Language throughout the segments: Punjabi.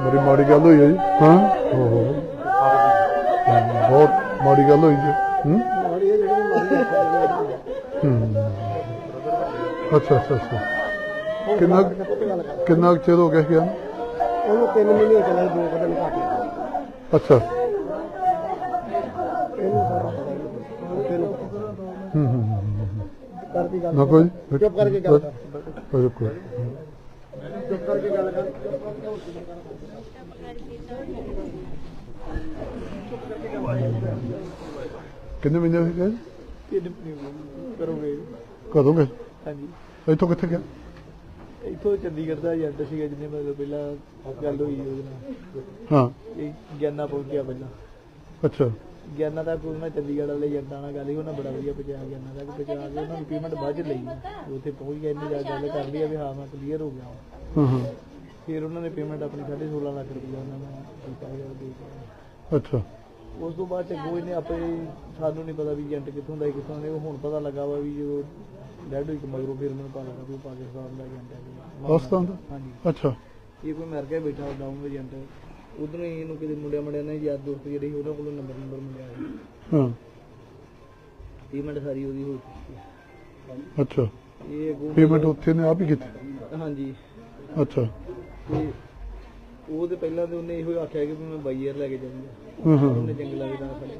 ਬੜੀ ਮਾੜੀ ਗੱਲ ਹੋਈ ਹੈ ਜੀ। ਹਾਂ। ਓਹੋ ਬਹੁਤ ਮਾੜੀ ਗੱਲ ਹੋਈ ਹੈ? ਹੂੰ। ਅੱਛਾ ਅੱਛਾ ਅੱਛਾ। ਕਿੰਨਾ ਕਿੰਨਾ ਚਿਰ ਹੋ ਗਿਆ ਗਿਆ ਉਹਨੂੰ ਤਿੰਨ ਮਹੀਨੇ ਚੱਲੇ ਦੋ ਕੁ ਦਿਨ ਘੱਟ ਅੱਛਾ। ਹੀ। ਹੂੰ। ਕਰਦੀ ਗੱਲ ਨਾ ਕੋਈ ਚੁੱਪ ਕਰਕੇ ਗੱਲ ਕਰ। ਕੋਈ ਕੋਈ। ਚੁੱਪ ਕਰਕੇ ਗੱਲ ਕਰ ਕਿੰਨੇ ਮਹੀਨੇ ਹੋ ਗਏ? ਤਿੰਨ ਕਰੋਗੇ। ਕਦੋਂ ਗਏ? ਹਾਂਜੀ। ਇੱਥੋਂ ਕਿੱਥੇ ਗਿਆ? ਇੱਥੋਂ ਚੰਡੀਗੜ੍ਹ ਦਾ ਏਜੰਟ ਸੀਗਾ ਜਿਹਨੇ ਮਤਲਬ ਪਹਿਲਾਂ ਗੱਲ ਹੋਈ ਉਹਦੇ ਨਾਲ। ਹਾਂ। ਇਹ ਗਿਆਨਾ ਪਹੁੰਚਿਆ ਪਹਿਲਾਂ। ਅੱਛਾ। ਗਿਆਨਾ ਤੱਕ ਉਹਨਾਂ ਚੰਡੀਗੜ੍ਹ ਵਾਲੇ ਏਜੰਟਾਂ ਨਾਲ ਗੱਲ ਹੀ ਉਹਨਾਂ ਬੜਾ ਵਧੀਆ ਪਹੁੰਚਾਇਆ ਗਿਆਨਾ ਤੱਕ ਪਹੁੰਚਾ ਕੇ ਉਹਨਾਂ ਨੂੰ ਪੇਮੈਂਟ ਬਾਅਦ ਚ ਲਈ ਉੱਥੇ ਪਹੁੰਚ ਗਿਆ ਇੰਨੀ ਜ਼ਿਆਦਾ ਗੱਲ ਕਰ ਲਈ ਆ ਵੀ ਹਾਂ ਮੈਂ ਕਲੀਅਰ ਹੋ ਗਿਆ। ਹਾਂ ਹਾਂ। ਫਿਰ ਉਹਨਾਂ ਨੇ ਪੇਮੈਂਟ ਆਪਣੀ 16.5 ਲੱਖ ਰੁਪਏ ਉਹਨਾਂ ਨੂੰ ਦੇ ਦਿੱਤਾ। ਅੱਛਾ। ਉਸ ਤੋਂ ਬਾਅਦ ਚੱਗੋ ਇਹਨੇ ਆਪੇ ਸਾਨੂੰ ਨਹੀਂ ਪਤਾ ਵੀ ਏਜੰਟ ਕਿੱਥੋਂ ਦਾ ਹੈ, ਕਿੱਥੋਂ ਦੇ ਉਹ ਹੁਣ ਪਤਾ ਲੱਗਾ ਵਾ ਵੀ ਜਦੋਂ ਡੈਡ ਹੋਈ ਕਿ ਮਗਰੋਂ ਫਿਰ ਮੈਨੂੰ ਪਤਾ ਲੱਗਾ ਵੀ ਉਹ ਪਾਕਿਸਤਾਨ ਦਾ ਏਜੰਟ ਹੈ। ਪਾਕਿਸਤਾਨ ਦਾ? ਹਾਂਜੀ। ਅੱਛਾ। ਇਹ ਕੋਈ ਅਮਰੀਕਾ ਬੈਠਾ ਡਾਊਨ ਏਜੰਟ। ਉਧਰੋਂ ਹੀ ਇਹਨੂੰ ਕਿਤੇ ਮੁੰਡਿਆਂ ਮੁੰਡਿਆਂ ਨੇ ਯਾਰ ਦੋਸਤ ਜਿਹੜੇ ਸੀ, ਉਹਨਾਂ ਕੋਲੋਂ ਨੰਬਰ ਨੰਬਰ ਮਿਲਿਆ ਸੀ। ਹਾਂ। ਪੇਮੈਂਟ ਸਾਰੀ ਉਹਦੀ ਹੋ ਚੁੱਕੀ ਹੈ। ਅੱਛਾ। ਇਹ ਅੱਗੋਂ ਪੇਮੈਂਟ ਉੱਥੇ ਨੇ ਆਪ ਹੀ ਕੀਤੀ? ਹਾਂਜੀ। ਅੱਛਾ। ਤੇ ਉਹ ਤੇ ਪਹਿਲਾਂ ਤੇ ਉਹਨੇ ਇਹੋ ਆਖਿਆ ਕਿ ਮੈਂ ਬਾਈ ਏਅਰ ਲੈ ਕੇ ਜਾਊਂਗਾ। ਹਾਂ ਹਾਂ। ਉਹਨੇ ਜੰਗ ਲੱਗਦਾ ਸਾਡੇ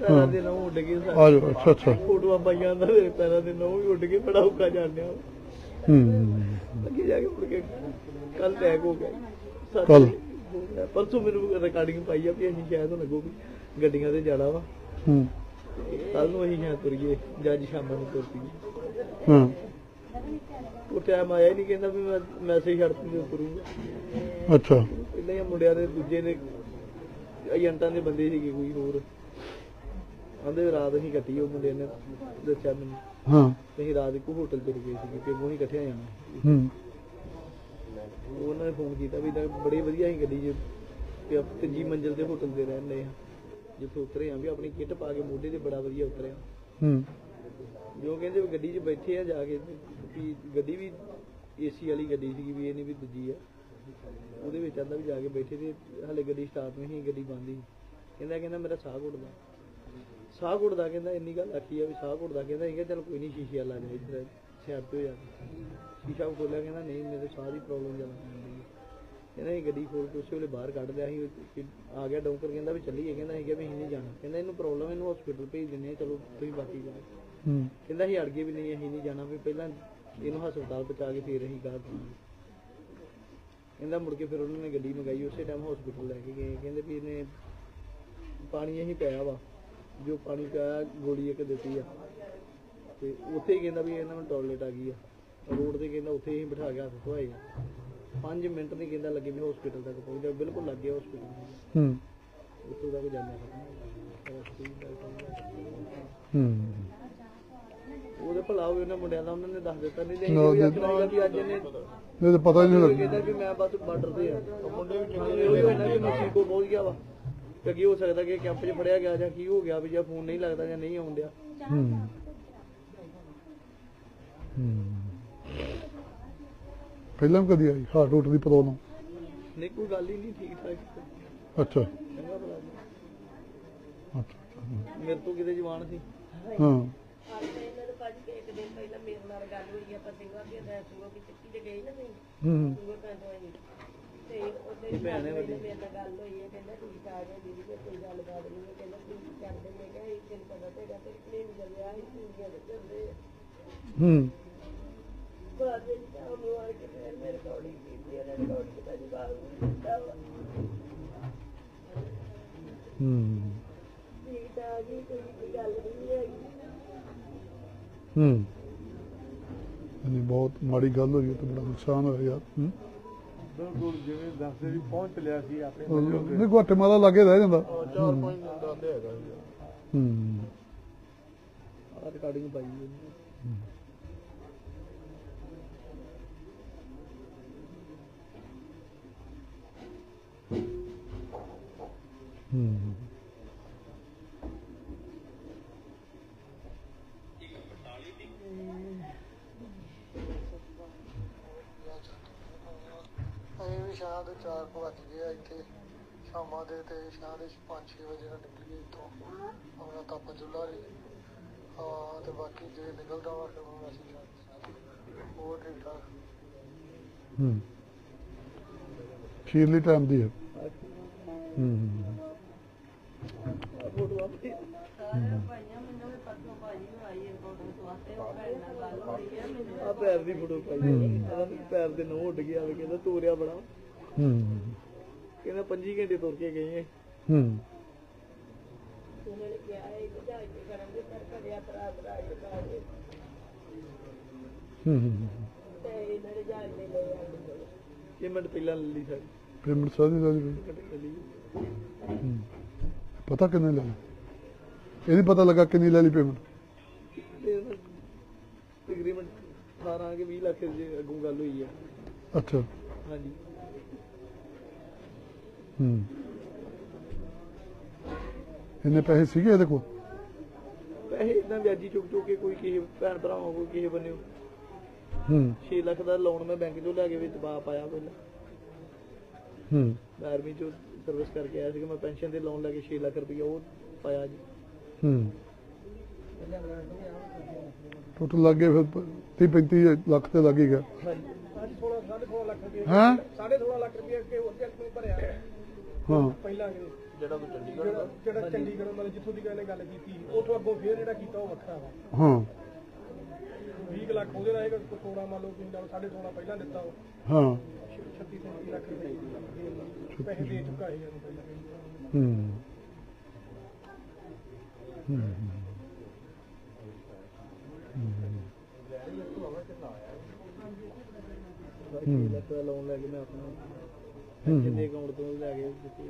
ਪੈਰਾਂ ਦੇ ਨਹੁੰ ਉੱਡ ਗਏ ਆ ਜਾਓ ਅੱਛਾ ਅੱਛਾ। ਫੋਟੋਆਂ ਪਾਈਆਂ ਦਾ ਮੇਰੇ ਪੈਰਾਂ ਦੇ ਨਹੁੰ ਵੀ ਉੱਡ ਕੇ ਬੜਾ ਔਖਾ ਜਾਣਿਆ ਹੂੰ। ਅੱਗੇ ਜਾ ਕੇ ਮੁੜ ਕੇ ਕੱਲ ਟੈਗ ਹੋ ਗਿਆ। ਪਰਸੋਂ ਮੈਨੂੰ ਰਿਕਾਰਡਿੰਗ ਪਾਈ ਆ ਵੀ ਅਸੀਂ ਸ਼ਾਇਦ ਹੁਣ ਅੱਗੋਂ ਵੀ ਗੱਡੀਆਂ ਤੇ ਜਾਣਾ ਵਾ। ਹੂੰ। ਕੱਲ ਨੂੰ ਅਸੀਂ ਸ਼ਾਇਦ ਤੁਰੀਏ ਜੱਜ ਸ਼ਾਮਾਂ ਨੂੰ ਤੁਰ ਪਈਏ। ਹਾਂ। ਉਹ ਟਾਈਮ ਆਇਆ ਹੀ ਨਹੀਂ ਕਹਿੰਦਾ ਵੀ ਮੈਂ ਮੈਸੇਜ ਛੱਡ ਦਿੰਦੇ ਤੁਰੂੰਗਾ ਅੱਛਾ। ਪਹਿਲਾਂ ਹੀ ਮੁੰਡਿਆਂ ਦੇ ਦੂਜੇ ਨੇ ਏਜੰਟਾਂ ਦੇ ਬੰਦੇ ਸੀਗੇ ਕੋਈ ਹੋਰ। ਆਂਦੇ ਰਾਤ ਅਸੀਂ ਕੱਟੀ ਉਹ ਮੁੰਡੇ ਨੇ ਦੱਸਿਆ ਮੈਨੂੰ। ਹਾਂ। ਤੇ ਅਸੀਂ ਰਾਤ ਇੱਕ ਹੋਟਲ ਤੇ ਰੁਕੇ ਸੀਗੇ ਕਿ ਉਹ ਹੀ ਇਕੱਠੇ ਜਾਣਾ ਹੂੰ। ਉਹਨਾਂ ਨੇ ਫੋਨ ਕੀਤਾ ਵੀ ਤਾਂ ਬੜੀ ਵਧੀਆ ਸੀ ਗੱਡੀ 'ਚ ਤੇ ਆਪ ਤੀਜੀ ਮੰਜ਼ਿਲ ਤੇ ਹੋਟਲ ਤੇ ਰਹਿੰਦੇ ਆ ਜਿੱਥੇ ਉਤਰੇ ਆ ਵੀ ਆਪਣੀ ਕਿੱਟ ਪਾ ਕੇ ਮੋਢੇ ਤੇ ਬੜਾ ਵਧੀਆ ਉਤਰਿਆ। ਹੂੰ। ਜੋ ਕਹਿੰਦੇ ਵੀ ਗੱਡੀ 'ਚ ਬੈਠੇ ਆ ਜਾ ਕੇ। ਵੀ ਗੱਡੀ ਵੀ ਏਸੀ ਵਾਲੀ ਗੱਡੀ ਸੀਗੀ ਵੀ ਇਹ ਨਹੀਂ ਵੀ ਦੂਜੀ ਆ। ਉਹਦੇ ਵਿੱਚ ਆਂਦਾ ਵੀ ਜਾ ਕੇ ਬੈਠੇ ਤੇ ਹਲੇ ਗੱਡੀ ਸਟਾਰਟ ਨਹੀਂ ਸੀ ਗੱਡੀ ਬੰਦ ਸੀ ਕਹਿੰਦਾ ਕਹਿੰਦਾ ਮੇਰਾ ਸਾਹ ਘੁੱਟਦਾ। ਸਾਹ ਘੁੱਟਦਾ ਕਹਿੰਦਾ ਇੰਨੀ ਗੱਲ ਆਖੀ ਆ ਵੀ ਸਾਹ ਘੁੱਟਦਾ। ਕਹਿੰਦਾ ਇਹ ਚਲ ਕੋਈ ਨਹੀਂ ਸ਼ੀਸ਼ੇ ਵਾਲਾ ਜਾ ਇੱਧਰ ਸਾਈਡ ਤੇ ਹੋ ਜਾ ਕੇ। ਸ਼ੀਸ਼ਾ ਖੋਲਿਆ ਕਹਿੰਦਾ ਨਹੀਂ ਮੇਰੇ ਸਾਹ ਦੀ ਪ੍ਰੋਬਲਮ ਜ਼ਿਆਦਾ ਪੈਂਦੀ ਹੈ ਕਹਿੰਦਾ ਇਹ ਗੱਡੀ ਖੋਲ ਕੇ ਉਸੇ ਵੇਲੇ ਬਾਹਰ ਕੱਢ ਲਿਆ ਸੀ ਕਿ ਆ ਗਿਆ ਡੌਂਕਰ ਕਹਿੰਦਾ ਵੀ ਚੱਲੀਏ। ਕਹਿੰਦਾ ਅਸੀਂ ਕਿਹਾ ਵੀ ਅਸੀਂ ਨਹੀਂ ਜਾਣਾ। ਕਹਿੰਦਾ ਇਹਨੂੰ ਪ੍ਰੋਬਲਮ ਇਹਨੂੰ ਹਸਪੀਟਲ ਭੇਜ ਦਿੰਦੇ ਆ ਚਲੋ ਤੁਸੀਂ ਬਾਕੀ ਕਰੋ ਹੂੰ। ਕਹਿੰਦਾ ਅਸੀਂ ਅੜ ਗਏ ਵੀ ਨਹੀਂ ਅਸੀਂ ਨਹੀਂ ਜਾਣਾ ਵੀ ਪਹਿਲਾਂ ਇਹਨੂੰ ਹਸਪਤਾਲ ਪਹੁੰਚਾ ਕੇ ਫਿਰ ਅਸੀਂ ਗਾਹ ਪਾਵਾਂਗੇ ਕਹਿੰਦਾ ਮੁੜ ਕੇ ਫਿਰ ਉਹਨਾਂ ਨੇ ਗੱਡੀ ਮੰਗਾਈ ਉਸੇ ਟਾਈਮ ਹਸਪੀਟਲ ਲੈ ਕੇ ਗਏ। ਕਹਿੰਦੇ ਵੀ ਇਹਨੇ ਪਾਣੀ ਇਹੀ ਪਿਆ ਵਾ ਜੋ ਪਾਣੀ ਪਿਆ ਗੋਲੀ ਇੱਕ ਦਿੱਤੀ ਆ। ਤੇ ਉੱਥੇ ਹੀ ਕਹਿੰਦਾ ਵੀ ਇਹਨਾਂ ਨੂੰ ਟਾਇਲਟ ਆ ਗਈ ਆ। ਰੋਡ ਤੇ ਕਹਿੰਦਾ ਉੱਥੇ ਹੀ ਬਿਠਾ ਕੇ ਹੱਥ ਧੋਏ ਆ। 5 ਮਿੰਟ ਨਹੀਂ ਕਹਿੰਦਾ ਲੱਗੇ ਵੀ ਹਸਪੀਟਲ ਤੱਕ ਪਹੁੰਚ ਗਿਆ ਬਿਲਕੁਲ ਲੱਗ ਗਿਆ ਹਸਪੀਟਲ ਹੂੰ। ਉੱਥੋਂ ਤੱਕ ਜਾਂਦਾ ਹੂੰ। ਉਹਦੇ ਭਲਾ ਹੋਵੇ ਉਹਨਾਂ ਮੁੰਡਿਆਂ ਦਾ ਉਹਨਾਂ ਨੇ ਦੱਸ ਦਿੱਤਾ ਨਹੀਂ ਤੇ ਨਾ, ਅਸੀਂ ਵੀ ਦੇ- ਆਖਣਾ ਸੀਗਾ ਵੀ ਅੱਜ ਇਹਨੇ ਇਹ ਤਾਂ ਪਤਾ ਹੀ ਨਹੀਂ ਲੱਗਦਾ ਕਹਿੰਦਾ ਵੀ ਮੈਂ ਬਸ ਬਾਰਡਰ ਤੇ ਆ। ਮੁੰਡੇ ਵੀ ਕਹਿੰਦੇ ਉਹ ਇਹਨਾਂ ਕਿ ਮੈਕਸੀਕੋ ਪਹੁੰਚ ਗਿਆ ਵਾ। ਤੇ ਕੀ ਹੋ ਸਕਦਾ ਕਿ ਕੈਂਪ 'ਚ ਫੜਿਆ ਗਿਆ ਜਾਂ ਕੀ ਹੋ ਗਿਆ ਵੀ ਜਾਂ ਫੋਨ ਨਹੀਂ ਲੱਗਦਾ ਜਾਂ ਨਹੀਂ ਆਉਂਦਿਆ ਹੂੰ। ਪਹਿਲਾਂ ਵੀ ਕਦੀ ਆਈ ਹਾਰਟ ਰੂਟ ਦੀ ਪ੍ਰੋਬਲਮ? ਨਹੀਂ ਕੋਈ ਗੱਲ ਹੀ ਨਹੀਂ ਠੀਕ ਠਾਕ ਅੱਛਾ ਚੰਗਾ ਮੇਰੇ ਤੋਂ ਕਿਤੇ ਜਵਾਨ ਸੀ। ਹਾਂ। ਦੇ ਭਾਜੀ ਇੱਕ ਦਿਨ ਪਹਿਲਾਂ ਮੇਰੇ ਨਾਲ ਗੱਲ ਹੋਈ ਆਪਾਂ ਸਿੰਘਾਂ ਦੀ ਦਾ ਸੂਆ ਵੀ ਚੱਕੀ ਤੇ ਗਈ ਨਾ ਨਹੀਂ ਹੂੰ। ਸੂਆ ਪਿੰਡ ਹੋਈ ਤੇ ਉਹਦੇ ਭੈਣ ਹੈ ਵੱਡੀ। ਮੇਰੇ ਨਾਲ ਗੱਲ ਹੋਈ ਹੈ ਕਹਿੰਦਾ ਤੁਸੀਂ ਠਾਕ ਹੈ ਦੀਦੀ ਤੇ ਕੋਈ ਗੱਲ ਬਾਤ ਨਹੀਂ ਹੈ। ਕਹਿੰਦਾ ਤੁਸੀਂ ਕਰਦੇ? ਮੈਂ ਕਿਹਾ ਇਹ ਦਿਨ ਪਤਾ ਤੇਗਾ ਤੇ ਪਲੇਨ ਚੱਲਿਆ ਸੀ ਪੂਰੀਆਂ ਦੇ ਚੱਲਦੇ ਹੂੰ? ਬਾਅਦ ਵਿੱਚ ਤਾਂ ਉਹਨੂੰ ਆ ਕੇ ਫਿਰ ਮੇਰੇ ਕੋਲ ਹੀ ਕੀਤੀ ਉਹਨੇ ਰਿਕਾਰਡ ਕੀਤਾ ਜਵਾਬ ਦਿੱਤਾ ਵਾ। ਹੂੰ ਠੀਕ ਠਾਕ ਹੀ ਕੋਈ ਕੋਈ ਗੱਲ ਨਹੀਂ ਹੈਗੀ ਹੂੰ। ਨਹੀਂ ਬਹੁਤ ਮਾੜੀ ਗੱਲ ਹੋਈ ਤੇ ਬੜਾ ਨੁਕਸਾਨ ਹੋਇਆ ਯਾਰ ਹੂੰ। ਬਿਲਕੁਲ ਜਿਵੇਂ ਦੱਸਦੇ ਵੀ ਪਹੁੰਚ ਲਿਆ ਸੀ ਆਪਣੇ ਨਹੀਂ ਗੁਆਟੇਮਾਲਾ ਲਾਗੇ ਰਹਿ ਜਾਂਦਾ। ਚਾਰ ਪੰਜ ਦਿਨ ਦਾ ਤੇ ਹੈਗਾ ਹੂੰ। ਆ ਰਿਕਾਰਡਿੰਗ ਪਾਈ ਹੋਈ। ਹੈ। ਹੂੰ ਅਸੀਂ ਵੀ ਸ਼ਾਮ ਦੇ 4 ਵੱਜ ਗਏ ਆ ਇੱਥੇ ਸ਼ਾਮਾਂ ਦੇ ਤੇ ਸ਼ਾਮ ਦੇ 5-6 ਵਜੇ ਨਾਲ ਨਿਕਲੀਏ ਇੱਥੋਂ। ਆਪਣਾ ਤਪ ਜੁਲਾ ਰਹੀ ਹਾਂ ਤੇ ਬਾਕੀ ਜੇ ਨਿਕਲਦਾ ਵਾ ਫਿਰ ਹੁਣ ਅਸੀਂ ਹੋਰ ਠੀਕ ਠਾਕ ਹੂੰ ਖੀਰਲੀ ਟਾਈਮ ਦੀ ਹੈ। ਹੂੰ ਫੋਟੋ ਆਪੇ ਭਾਈਆਂ ਮੈਨੂੰ ਵੀ ਪਰਸੋਂ ਭਾਜੀ ਨੂੰ ਆਈ ਹੈ। ਫੋਟੋ ਸਵਾਤੇ ਉਹ ਭੈਣ ਨਾਲ ਗੱਲ ਹੋਈ ਹੈ। ਮੈਨੂੰ ਆ ਪੈਰ ਦੀ ਫੋਟੋ ਪਾਈ ਪੈਰ ਦੇ ਨੋਹ ਉੱਡ ਗਿਆ ਵੀ ਕਹਿੰਦਾ ਤੋਰਿਆ ਬੜਾ। ਹੂੰ। ਕਹਿੰਦਾ 25 ਘੰਟੇ ਤੁਰ ਕੇ ਗਏ। ਹੂੰ। ਉਹਨਾਂ ਨੇ ਕਿਹਾ ਹੈ ਕਿ ਕੇ ਕਰਾਂਗੇ ਪਰ ਕਰਿਆ ਹੂੰ ਹੂੰ। ਤੇ ਇਹਨਾਂ ਨੇ ਮਿੰਟ ਪਹਿਲਾਂ ਲੈ ਲਈ ਸਾਡੀ ਪੇਮੈਂਟ ਪਹਿਲੀ ਹੂੰ। ਪਤਾ ਕਿੰਨੇ ਲੈ ਲਈ? ਇਹ ਨਹੀਂ ਪਤਾ ਲੱਗਾ ਕਿੰਨੀ ਲੈ ਲਈ ਪੇਮੈਂਟ। ਤੇ ਤਕਰੀਬਨ 18 ਕੇ 20 ਲੱਖ ਦੇ ਅੱਗੋਂ ਗੱਲ ਹੋਈ ਆ। ਅੱਛਾ। ਹਾਂਜੀ। ਹੂੰ। ਇੰਨੇ ਪੈਸੇ ਸੀਗੇ ਇਹਦੇ ਕੋਲ? ਪੈਸੇ ਇਦਾਂ ਵਿਆਜੀ ਚੁੱਕ ਚੁੱਕ ਕੇ ਕੋਈ ਕਿਸੇ ਭੈਣ ਭਰਾਵਾਂ ਕੋਈ ਕਿਸੇ ਬੰਨਿਓ ਹੂੰ। 6 ਲੱਖ ਦਾ ਲੋਨ ਮੈਂ ਬੈਂਕ ਚੋਂ ਲੈ ਕੇ ਵਿੱਚ ਪਾ ਪਾਇਆ ਪਹਿਲਾਂ। ਹੂੰ। ਮੈਂ ਆਰਮੀ ਚੋਂ ਸਰਵਿਸ ਕਰਕੇ ਆਇਆ ਸੀਗਾ ਮੈਂ ਪੈਨਸ਼ਨ ਦੇ ਲੋਨ ਲੈ ਕੇ 6 ਲੱਖ ਰੁਪਏ ਉਹ ਪਾਇਆ ਜੀ। ਹੂੰ। ਟੋਟਲ ਲੱਗ ਗਏ ਫਿਰ 30 35 ਲੱਖ ਤੇ ਲੱਗ ਹੀ ਗਿਆ। ਹਾਂਜੀ। 16 16 ਲੱਖ ਰੁਪਏ ਹਾਂ? 16.5 ਲੱਖ ਰੁਪਏ ਕੇ ਹੋਰ ਜੱਟ ਨੂੰ ਭਰਿਆ। ਹਾਂ। ਪਹਿਲਾਂ ਜਿਹੜਾ ਕੋਈ ਚੰਡੀਗੜ੍ਹ ਦਾ ਜਿਹੜਾ ਚੰਡੀਗੜ੍ਹ ਮਤਲਬ ਜਿੱਥੋਂ ਦੀ ਗੱਲ ਗੱਲ ਕੀਤੀ ਉਥੋਂ ਅੱਗੋਂ ਫੇਰ ਜਿਹੜਾ ਕੀਤਾ ਉਹ ਵੱਖਰਾ ਵਾ। ਹਾਂ। 20 ਲੱਖ ਉਹਦੇ ਨਾਲ ਇਹ 16 ਮੰਨ ਲਓ ਤੁਸੀਂ ਨਾਲ 16.5 ਪਹਿਲਾਂ ਦਿੱਤਾ ਉਹ। ਹਾਂ। 36 37 ਲੱਖ ਰੁਪਏ ਪੈਸੇ ਦੇ ਚੁੱਕਾ ਹੈ ਇਹਨੂੰ ਪਹਿਲਾਂ। ਹੂੰ। ਹੂੰ ਛੇ ਲੱਖ ਦਾ ਲੋਨ ਲੈ ਕੇ ਮੈਂ ਆਪਣਾ ਪੈਨਸ਼ਨ ਦੇ ਅਕਾਊਂਟ ਤੋਂ ਲੈ ਕੇ ਦਿੱਤੀ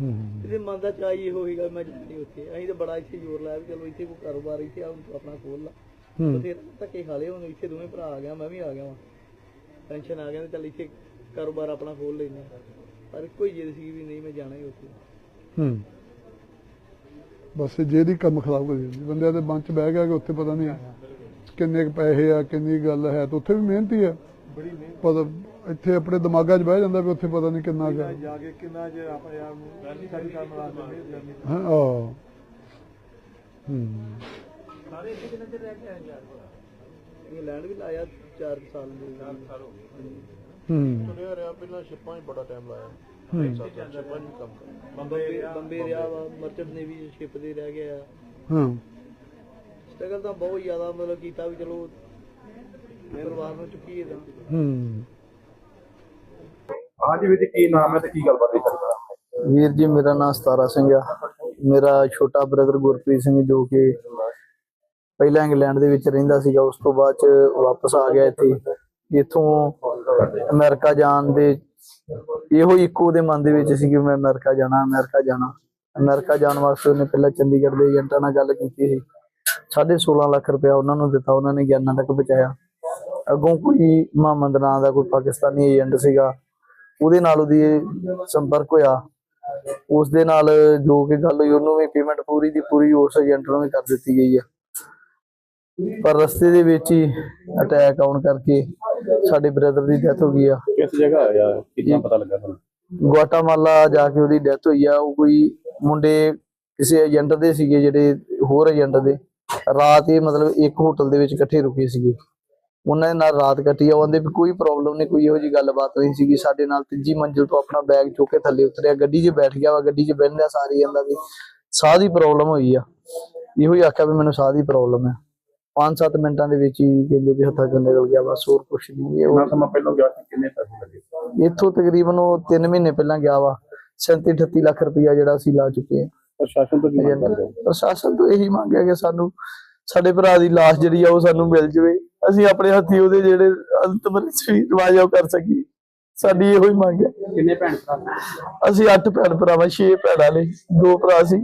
ਹੂੰ ਇਹਦੇ ਮਨ ਦਾ ਚਾਹੀ ਇਹੋ ਹੀਗਾ ਮੈਂ ਜਾਣੀ ਉੱਥੇ। ਅਸੀਂ ਤਾਂ ਬੜਾ ਇੱਥੇ ਜ਼ੋਰ ਲਾਇਆ ਵੀ ਚਲੋ ਇੱਥੇ ਕੋਈ ਕਾਰੋਬਾਰ ਇੱਥੇ ਆ ਆਪਣਾ ਖੋਲ ਲਾ। ਹੂੰ। ਫਿਰ ਧੱਕੇ ਖਾ ਲਏ ਹੁਣ ਇੱਥੇ ਦੋਵੇਂ ਭਰਾ ਆ ਗਿਆ ਮੈਂ ਵੀ ਆ ਗਿਆ ਵਾਂ। ਪੈਨਸ਼ਨ ਆ ਗਿਆ ਤੇ ਚੱਲ ਇੱਥੇ ਕਾਰੋਬਾਰ ਆਪਣਾ ਖੋਲ ਹਾਂ। ਪਰ ਕੋਈ ਜਿੱਦ ਸੀ ਵੀ ਨਹੀਂ ਮੈਂ ਜਾਣਾ ਹੀ ਉੱਥੇ। ਹੂੰ। ਬਸ ਜਿਹਦੀ ਕੰਮ ਖਰਾਬ ਕਰ ਜਾਂਦੀ ਬੰਦਿਆਂ ਦੇ ਮਨ ਚ ਬਹਿ ਗਿਆ ਕਿ ਉੱਥੇ ਪਤਾ ਨਹੀਂ ਕਿੰਨੇ ਕੁ ਪੈਸੇ ਆ ਕਿੰਨੀ ਗੱਲ ਹੈ ਤੇ ਉੱਥੇ ਵੀ ਮਿਹਨਤੀ ਆ ਬੜੀ ਮਿਹਨਤ ਪਰ ਇੱਥੇ ਆਪਣੇ ਦਿਮਾਗਾਂ 'ਚ ਬਹਿ ਜਾਂਦਾ ਵੀ ਉੱਥੇ ਪਤਾ ਨਹੀਂ ਕਿੰਨਾ। ਜਾ ਕੇ ਕਿੰਨਾ ਜੇ ਆਪਣੇ ਆਪ ਨੂੰ ਵੈਲੀ ਸਾਡੀ ਕੰਮ ਵਾਸਤੇ ਮਿਹਨਤ ਕਰਨੀ ਹਾਂ। ਹੂੰ ਇੰਗਲੈਂਡ ਵੀ ਲਾਇਆ 4 ਸਾਲ ਦੇ। 4 ਸਾਲ ਹੋ ਹੂੰ। ਸੁਣਿਆ ਰਿਹਾ ਪਹਿਲਾਂ ਸ਼ਿਪਾਂ 'ਚ ਬੜਾ ਟਾਈਮ ਲਾਇਆ। ਹੂੰ। ਸ਼ਿਪਾਂ 'ਚ ਵੀ ਕੰਮ ਕਰ ਬੰਬੇ ਰਿਹਾ ਵਾ ਮਰਚੈਂਟ ਨੇਵੀ ਸ਼ਿਪ ਦੇ ਰਹਿ ਗਿਆ। ਹਾਂ। ਸਟਰਗਲ ਤਾਂ ਬਹੁਤ ਜ਼ਿਆਦਾ ਮਤਲਬ ਕੀਤਾ ਵੀ ਚਲੋ ਪਰਿਵਾਰ ਨੂੰ ਚੁੱਕੀਏ ਤਾਂ ਹੂੰ। ਹਾਂਜੀ ਵੀਰ ਜੀ ਕੀ ਨਾਮ ਹੈ ਤੇ ਕੀ ਗੱਲਬਾਤ ਹੈ ਕਰਦਾ ਵੀਰ ਜੀ ਮੇਰਾ ਨਾਮ ਸਤਾਰਾ ਸਿੰਘ ਆ। ਮੇਰਾ ਛੋਟਾ ਬ੍ਰਦਰ ਗੁਰਪ੍ਰੀਤ ਸਿੰਘ ਜੋ ਕਿ ਪਹਿਲਾਂ ਇੰਗਲੈਂਡ ਦੇ ਵਿੱਚ ਰਹਿੰਦਾ ਸੀਗਾ ਉਸ ਤੋਂ ਬਾਅਦ ਚ ਵਾਪਸ ਆ ਗਿਆ ਇੱਥੇ। ਇੱਥੋਂ ਅਮਰੀਕਾ ਜਾਣ ਦੇ ਇਹੋ ਇੱਕੋ ਦੇ ਮਨ ਦੇ ਵਿੱਚ ਸੀ ਕਿ ਮੈਂ ਅਮਰੀਕਾ ਜਾਣਾ ਅਮਰੀਕਾ ਜਾਣਾ। ਅਮਰੀਕਾ ਜਾਣ ਵਾਸਤੇ ਉਹਨੇ ਪਹਿਲਾਂ ਚੰਡੀਗੜ੍ਹ ਦੇ ਏਜੰਟਾਂ ਨਾਲ ਗੱਲ ਕੀਤੀ ਸੀ। 16.5 ਲੱਖ ਰੁਪਇਆ ਉਹਨਾਂ ਨੂੰ ਦਿੱਤਾ ਉਹਨਾਂ ਨੇ ਗਿਆਨਾਂ ਤੱਕ ਪਹੁੰਚਾਇਆ। ਅੱਗੋਂ ਕੋਈ ਮੁਹੰਮਦ ਨਾਂ ਦਾ ਕੋਈ ਪਾਕਿਸਤਾਨੀ ਏਜੰਟ ਸੀਗਾ ਉਹਦੇ ਨਾਲ ਉਹਦੀ ਸੰਪਰਕ ਹੋਇਆ। ਉਸ ਦੇ ਨਾਲ ਜੋ ਕਿ ਗੱਲ ਹੋਈ ਉਹਨੂੰ ਵੀ ਪੇਮੈਂਟ ਪੂਰੀ ਦੀ ਪੂਰੀ ਉਸ ਏਜੰਟ ਨੂੰ ਵੀ ਕਰ ਦਿੱਤੀ ਗਈ ਆ। ਪਰ ਰਸਤੇ ਦੇ ਵਿੱਚ ਹੀ ਅਟੈਕ ਆਉਣ ਕਰਕੇ ਸਾਡੇ ਬ੍ਰਦਰ ਦੀ ਡੈਥ ਹੋ ਗਈ ਆ। ਕਿਸ ਜਗ੍ਹਾ ਆਇਆ ਕਿੱਦਾਂ ਪਤਾ ਲੱਗਾ ਤੁਹਾਨੂੰ? ਗੁਆਟਾਮਾਲਾ ਜਾ ਕੇ ਉਹਦੀ ਡੈਥ ਹੋਈ ਆ। ਉਹ ਕੋਈ ਮੁੰਡੇ ਕਿਸੇ ਏਜੰਟ ਦੇ ਸੀਗੇ ਜਿਹੜੇ ਹੋਰ ਏਜੰਟ ਦੇ। ਰਾਤ ਇਹ ਮਤਲਬ ਇੱਕ ਹੋਟਲ ਦੇ ਵਿੱਚ ਇਕੱਠੇ ਰੁਕੇ ਸੀਗੇ। ਉਹਨਾਂ ਦੇ ਨਾਲ ਰਾਤ ਕੱਟੀ ਆ ਉਹ ਕਹਿੰਦੇ ਵੀ ਕੋਈ ਪ੍ਰੋਬਲਮ ਨਹੀਂ ਕੋਈ ਇਹੋ ਜੀ ਗੱਲਬਾਤ ਨਹੀਂ ਸੀਗੀ। ਸਾਡੇ ਨਾਲ ਤੀਜੀ ਮੰਜ਼ਿਲ ਤੋਂ ਆਪਣਾ ਬੈਗ ਚੁੱਕ ਕੇ ਥੱਲੇ ਉਤਰਿਆ। ਗੱਡੀ 'ਚ ਬੈਠ ਗਿਆ ਵਾ ਗੱਡੀ 'ਚ ਬਹਿੰਦਿਆਂ ਸਾਰੀ ਜਾਂਦਾ ਵੀ ਸਾਹ ਦੀ ਪ੍ਰੋਬਲਮ ਹੋਈ ਆ। ਇਹੋ ਹੀ ਆਖਿਆ ਵੀ ਮੈਨੂੰ ਸਾਹ ਦੀ ਪ੍ਰੋਬਲਮ ਹੈ 5-7 ਮਿੰਟਾਂ ਦੇ ਵਿੱਚ ਹੀ ਕਹਿੰਦੇ ਵੀ ਹੱਥਾਂ ਚੋਂ ਨਿਕਲ ਗਿਆ ਬਸ ਹੋਰ ਕੁਛ ਨਹੀਂ। ਇਹ ਕਿੰਨਾ ਉਹ- ਸਮਾਂ ਪਹਿਲਾਂ ਗਿਆ ਸੀ ਕਿੰਨੇ ਪੈਸੇ ਲੱਗੇ? ਇੱਥੋਂ ਤਕਰੀਬਨ ਉਹ 3 ਮਹੀਨੇ ਪਹਿਲਾਂ ਗਿਆ ਵਾ। 37 38 ਲੱਖ ਰੁਪਇਆ ਜਿਹੜਾ ਅਸੀਂ ਲਾ ਚੁੱਕੇ ਹਾਂ ਪ੍ਰਸ਼ਾਸਨ ਤੋਂ ਕੀ ਮੰਗ ਕਰਦੇ ਹੋ? ਪ੍ਰਸ਼ਾਸਨ ਤੋਂ ਇਹੀ ਮੰਗਿਆ ਕਿ ਸਾਨੂੰ ਭਰਾ ਦੀ ਲਾਸ਼ ਜਿਹੜੀ ਆ ਉਹ ਸਾਨੂੰ ਮਿਲ ਜਵੇ। ਅਸੀਂ ਆਪਣੇ ਹੱਥੀ ਉਹਦੇ ਜਿਹੜੇ ਅੰਤਮ ਰਿਵਾਜ ਆ ਉਹ ਕਰ ਸਕੀਏ। ਸਾਡੀ ਇਹੋ ਹੀ ਮੰਗ ਹੈ ਕਿੰਨੇ ਭੈਣ ਭਰਾ? ਅਸੀਂ ਅੱਠ ਭੈਣ ਭਰਾਵਾਂ ਛੇ ਭੈਣਾਂ ਨੇ। ਦੋ ਭਰਾ ਸੀ।